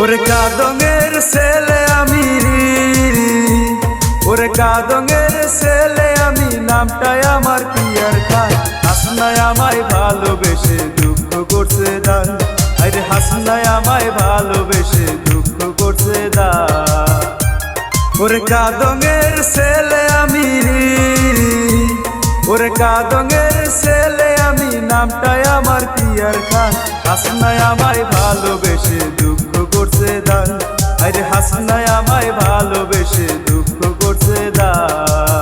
ওরে কাদঙের ছেলে আমি ওরে কাদঙের ছেলে আমি, নামটাই আমার পিয়ার খান হাসনায় আমায় ভালোবেসে দুঃখ করছে দান আরে হাসনায় আমায় ভালোবেসে দুঃখ করছে দান ওরে কাদঙের ছেলে আমি ওরে কাদঙের নামটাই আমার আর খান হাসনায় আমায় ভালোবেসে দুঃখ করছে দান। আরে হাসনায় আমায় ভালোবেসে দুঃখ করছে দান।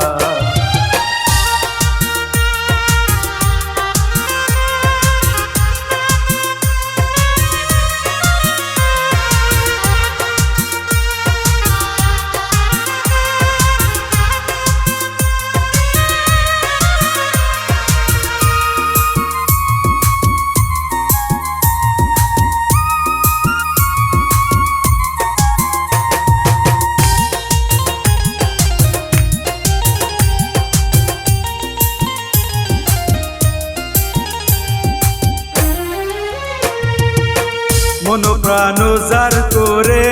প্রাণ যার করে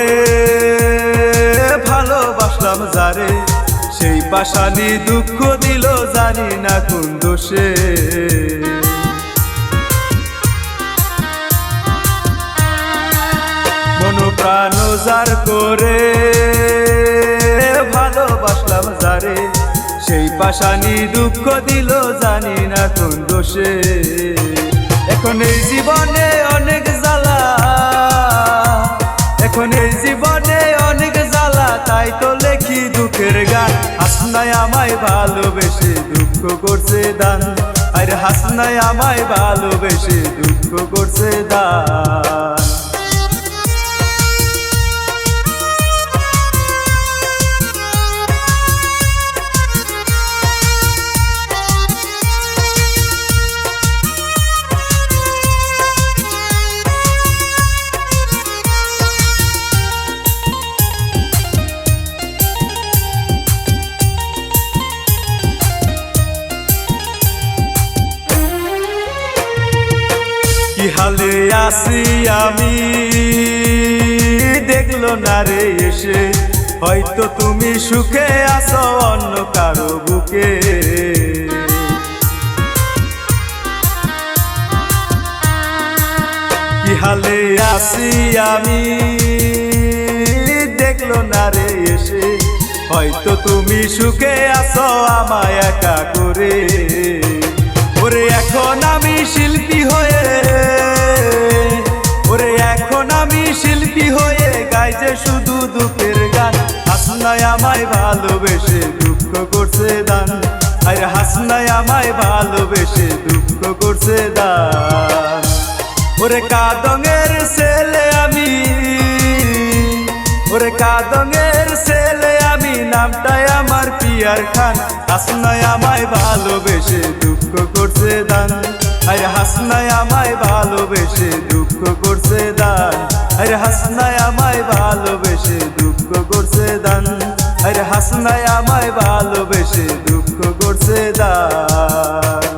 ভালোবাসলাম যারে সেই পাশানি দুঃখ দিল, জানি না কোন দোষে। প্রাণ যার করে ভালোবাসলাম যারে সেই পাশানি দুঃখ দিল, জানি না কোন দোষে। এখন এই জীবনে এখন এই জীবনে অনেক জ্বালা, তাই তো লেখি দুঃখের গান। হাসনায় আমায় ভালোবেসে দুঃখ করছে দান। আর হাসনায় আমায় ভালোবেসে দুঃখ করছে দান। হালে আসি আমি। দেখল না রে এসে, হয়তো তুমি সুখে আসো অন্য কারও বুকে। কি হালে আসি আমি। দেখল না রে এসে, হয়তো তুমি সুখে আসো আমায় একা করে। ওরে, এখন আমি শিল্পী হয়ে হাসনায় আমায় ভালোবেসে দুঃখ করছে দান। আর হাসনায় আমায় ভালোবেসে দুঃখ করছে দান। ওরে কাদঙের ছেলে আমি, ওরে কাদঙের ছেলে আমি নামটাই পিয়ার খান হাসনায় আমায় ভালোবেসে দুঃখ করছে দান। আর হাসনায় আমায় ভালোবেসে দুঃখ করছে দান। আর হাসনায় আমায় ভালোবেসে দুঃখ করছে দান। আর হাসনায় আমায় ভালোবেসে দুঃখ করছে দান।